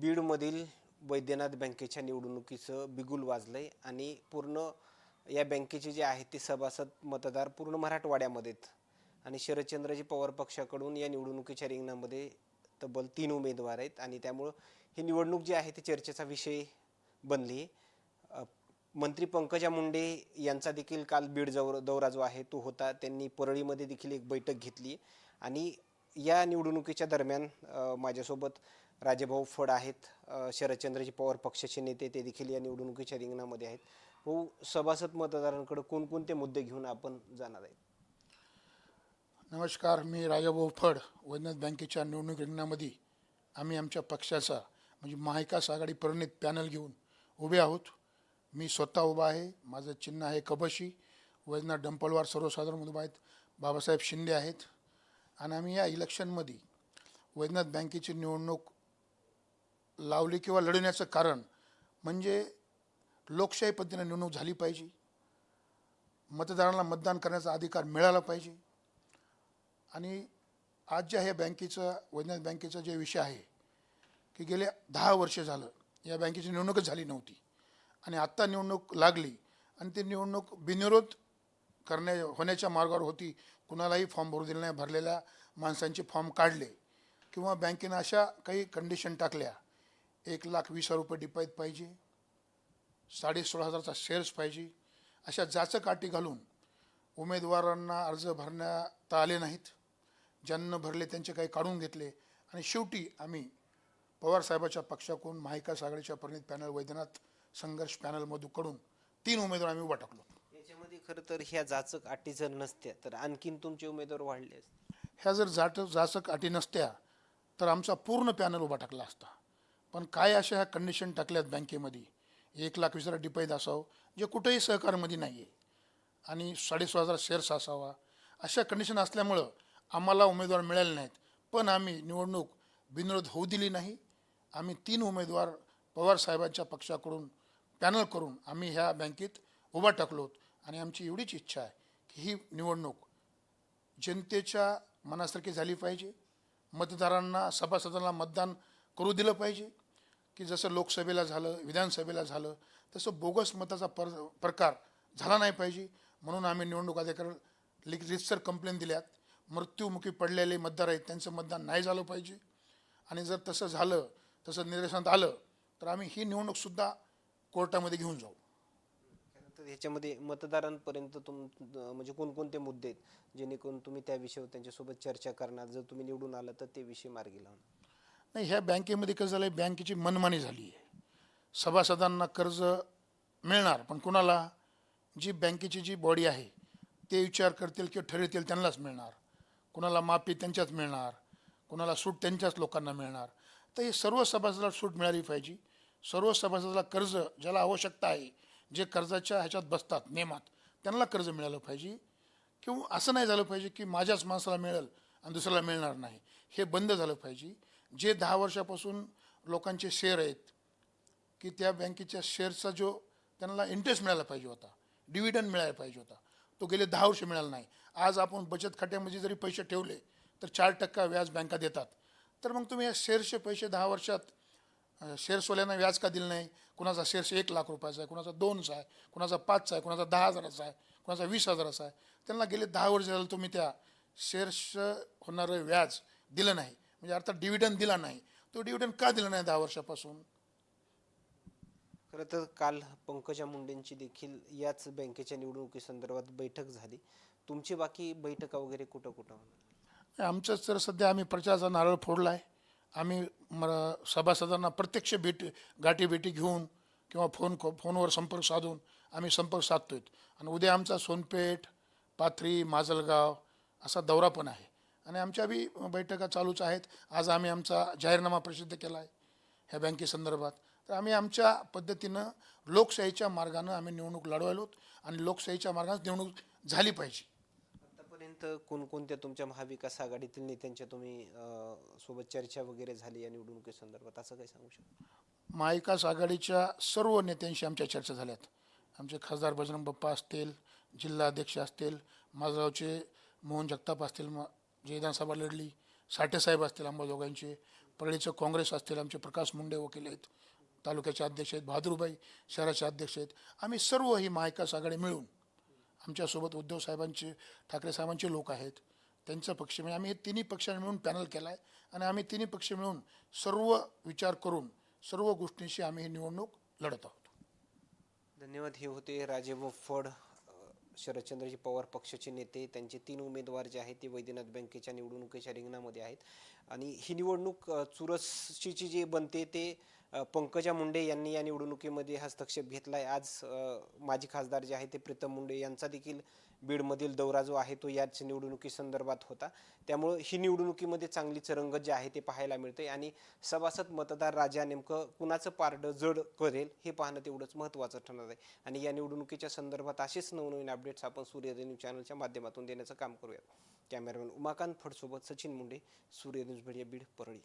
बीडमधील वैद्यनाथ बँकेच्या निवडणुकीचं बिगुल वाजलं आहे आणि पूर्ण या बँकेचे जे आहेत ते सभासद मतदार पूर्ण मराठवाड्यामध्ये आहेत आणि शरदचंद्रजी पवार पक्षाकडून या निवडणुकीच्या रिंगणामध्ये तब्बल तीन उमेदवार आहेत आणि त्यामुळं ही निवडणूक जी आहे ती चर्चेचा विषय बनली. मंत्री पंकजा मुंडे यांचा देखील काल बीड जवळ दौरा जो आहे तो होता. त्यांनी परळीमध्ये देखील एक बैठक घेतली. आणि या निवडणुकीच्या दरम्यान माझ्यासोबत राजेभाऊ फड आहेत शरदचंद्रजी पवार पक्षाचे नेते ते देखील या निवडणुकीच्या रिंगणामध्ये आहेत. भाऊ सभासद मतदारांकडे कोणकोणते मुद्दे घेऊन आपण जाणार आहेत? नमस्कार मी राजाभाऊ फड वैद्यनाथ बँकेच्या निवडणूक रिंगणामध्ये. आम्ही आमच्या पक्षाचा म्हणजे महाविकास आघाडी परिणित पॅनल घेऊन उभे आहोत. मी स्वतः उभा आहे माझं चिन्ह आहे कबशी वैद्यनाथ डंपलवार सर्वसाधारण उभा आहेत बाबासाहेब शिंदे आहेत. आणि आम्ही या इलेक्शनमध्ये वैद्यनाथ बँकेची निवडणूक लावली किंवा लढवण्याचं कारण म्हणजे लोकशाही पद्धतीने निवडणूक झाली पाहिजे. मतदारांना मतदान करण्याचा अधिकार मिळाला पाहिजे. आणि आज ज्या ह्या बँकेचं वैज्ञानिक बँकेचा जे विषय आहे की गेले दहा वर्ष झालं या बँकेची निवडणूकच झाली नव्हती. आणि आत्ता निवडणूक लागली आणि ती निवडणूक बिनविरोध करण्या होण्याच्या मार्गावर होती. कुणालाही फॉर्म भरू दिले नाही भरलेल्या माणसांचे फॉर्म काढले. किंवा बँकेनं अशा काही कंडिशन टाकल्या एक लाख वीस हजार रुपये डिपॉझिट पाहिजे साडे सोळा हजारचा शेअर्स पाहिजे. अशा जाचकाठी घालून उमेदवारांना अर्ज भरण्यात आले नाहीत. ज्यांना भरले त्यांचे काही काढून घेतले. आणि शेवटी आम्ही पवारसाहेबाच्या पक्षाकडून महाविकास आघाडीच्या परिणित पॅनल वैद्यनाथ संघर्ष पॅनलमधून तीन उमेदवार आम्ही उभा टाकलो. याच्यामध्ये खरं तर ह्या जाचक अटी जर नसत्या तर आणखीन तुमचे उमेदवार वाढले असते. ह्या जर जाट जाचक अटी नसत्या तर आमचा पूर्ण पॅनल उभा टाकला असता. पण काय अशा ह्या कंडिशन टाकल्यात बँकेमध्ये? एक लाख वीस हजार डिपॉझिट असावं जे कुठेही सहकारमध्ये नाही आहे आणि साडेसोळा हजार शेअर्स असावा. अशा कंडिशन असल्यामुळं आम्हाला उमेदवार मिळाले नाहीत. पण आम्ही निवडणूक बिनविरोध होऊ दिली नाही. आम्ही तीन उमेदवार पवार साहेबांच्या पक्षाकडून पॅनल करून आम्ही ह्या बँकेत उभा टाकलोत आणि आमची एवढीच इच्छा आहे की ही निवडणूक जनतेच्या मनासारखी झाली पाहिजे. मतदारांना सभासदांना मतदान करू दिलं पाहिजे. की जसं लोकसभेला झालं विधानसभेला झालं तसं बोगस मताचा पर प्रकार झाला नाही पाहिजे. म्हणून आम्ही निवडणूक अधिकार लिख रितसर कंप्लेंट दिल्यात. मृत्यूमुखी पडलेले मतदार आहेत त्यांचं मतदान नाही झालं पाहिजे. आणि जर तसं झालं तसं निदर्शनात आलं तर आम्ही ही निवडणूकसुद्धा कोर्टामध्ये घेऊन जाऊ. तर ह्याच्यामध्ये मतदारांपर्यंत तुम म्हणजे कोणकोणते मुद्दे आहेत जेणेकरून तुम्ही त्या विषयावर त्यांच्यासोबत चर्चा करणार जर तुम्ही निवडून आला तर ते विषय मार्गी लावणार? नाही ह्या बँकेमध्ये कसं झालं आहे बँकेची मनमानी झाली आहे. सभासदांना कर्ज मिळणार पण कुणाला? जी बँकेची जी बॉडी आहे ते विचार करतील किंवा ठरवतील त्यांनाच मिळणार. कुणाला माफी त्यांच्याच मिळणार कुणाला सूट त्यांच्याच लोकांना मिळणार. तर हे सर्व सभासदाला सूट मिळाली पाहिजे. सर्व सभासदाला कर्ज ज्याला आवश्यकता आहे जे कर्जाच्या ह्याच्यात बसतात नियमात त्यांना कर्ज मिळालं पाहिजे. किंवा असं नाही झालं पाहिजे की माझ्याच माणसाला मिळेल आणि दुसऱ्याला मिळणार नाही. हे बंद झालं पाहिजे. जे दहा वर्षापासून लोकांचे शेअर आहेत की त्या बँकेच्या शेअरचा जो त्यांना इंटरेस्ट मिळायला पाहिजे होता डिव्हिडंड मिळायला पाहिजे होता तो गेले दहा वर्ष मिळाला नाही. आज आपण बचत खात्यामध्ये जरी पैसे ठेवले तर चार टक्का व्याज बँका देतात. तर मग तुम्ही या शेअर्सचे पैसे दहा वर्षात शेअर्सवाल्यांना व्याज का दिलं नाही? कुणाचा शेअर्स एक लाख रुपयाचा आहे कुणाचा दोनचा आहे कुणाचा पाचचा आहे कुणाचा दहा हजाराचा आहे कुणाचा वीस हजाराचा आहे. त्यांना गेले दहा वर्ष झालं तुम्ही त्या शेअर्स होणारं व्याज दिलं नाही. म्हणजे अर्थात डिव्हिडंड दिला नाही. तो डिव्हिडंड का दिला नाही दहा वर्षापासून? खरं तर काल पंकजा मुंडेंची देखील याच बँकेच्या निवडणुकीसंदर्भात बैठक झाली. तुमची बाकी बैठका वगैरे कुठं कुठं आमचं तर सध्या आम्ही प्रचाराचा नारळ फोडला आहे आम्ही सभासदांना प्रत्यक्ष भेट गाठीभेटी घेऊन किंवा फोन फोनवर संपर्क साधून आम्ही संपर्क साधतोय आणि उद्या आमचा सोनपेठ पाथरी माजलगाव असा दौरा पण आहे. आणि आमच्या बी बैठका चालूच आहेत. आज आम्ही आमचा जाहीरनामा प्रसिद्ध केला आहे ह्या बँकेसंदर्भात तर आम्ही आमच्या पद्धतीनं लोकशाहीच्या मार्गानं आम्ही निवडणूक लढवायलोत आणि लोकशाहीच्या मार्गाने निवडणूक झाली पाहिजे. आतापर्यंत कोणकोणत्या तुमच्या महाविकास आघाडीतील नेत्यांच्या तुम्ही सोबत चर्चा वगैरे झाली या निवडणुकीसंदर्भात असं काही सांगू शकता? महाविकास आघाडीच्या सर्व नेत्यांशी आमच्या चर्चा झाल्यात. आमचे खासदार बजरंग बाप्पा असतील जिल्हा अध्यक्ष असतील माझगावचे मोहन जगताप असतील जे विधानसभा लढली साठेसाहेब असतील अंबाजोगाईंचे परळीचं काँग्रेस असतील आमचे प्रकाश मुंडे वकील आहेत तालुक्याचे अध्यक्ष आहेत बहादूरबाई शहराचे अध्यक्ष आहेत. आम्ही सर्व ही महाविकास आघाडी मिळून आमच्यासोबत उद्धव साहेबांचे ठाकरे साहेबांचे लोक आहेत. त्यांचा पक्ष म्हणजे आम्ही हे तिन्ही पक्षांनी मिळून पॅनल केला आहे आणि आम्ही तिन्ही पक्ष मिळून सर्व विचार करून सर्व गोष्टींशी आम्ही ही निवडणूक लढत आहोत. धन्यवाद. हे होते राजे फड शरदचंद्रजी पवार पक्षाचे नेते त्यांचे तीन उमेदवार जे आहेत ते वैद्यनाथ बँकेच्या निवडणुकीच्या रिंगणामध्ये आहेत. आणि ही निवडणूक चुरसशीची चुरशीची जी बनते ते पंकजा मुंडे यांनी या निवडणुकीमध्ये हस्तक्षेप घेतला आहे आज माजी खासदार जे आहे ते प्रीतम मुंडे यांचा देखील बीडमधील दौरा जो आहे तो याच निवडणुकीसंदर्भात होता. त्यामुळं ही निवडणुकीमध्ये चांगलीच रंगत जे आहे ते पाहायला मिळते आणि सभासद मतदार राजा नेमकं कुणाचं पारडं जड करेल हे पाहणं तेवढंच महत्त्वाचं ठरणार आहे. आणि या निवडणुकीच्या संदर्भात असेच नवनवीन अपडेट्स आपण सूर्योदय न्यूज चॅनलच्या माध्यमातून देण्याचं काम करूयात. कॅमेरामॅन उमाकांत फडसोबत सचिन मुंडे सूर्य न्यूज मीडिया बीड परळी.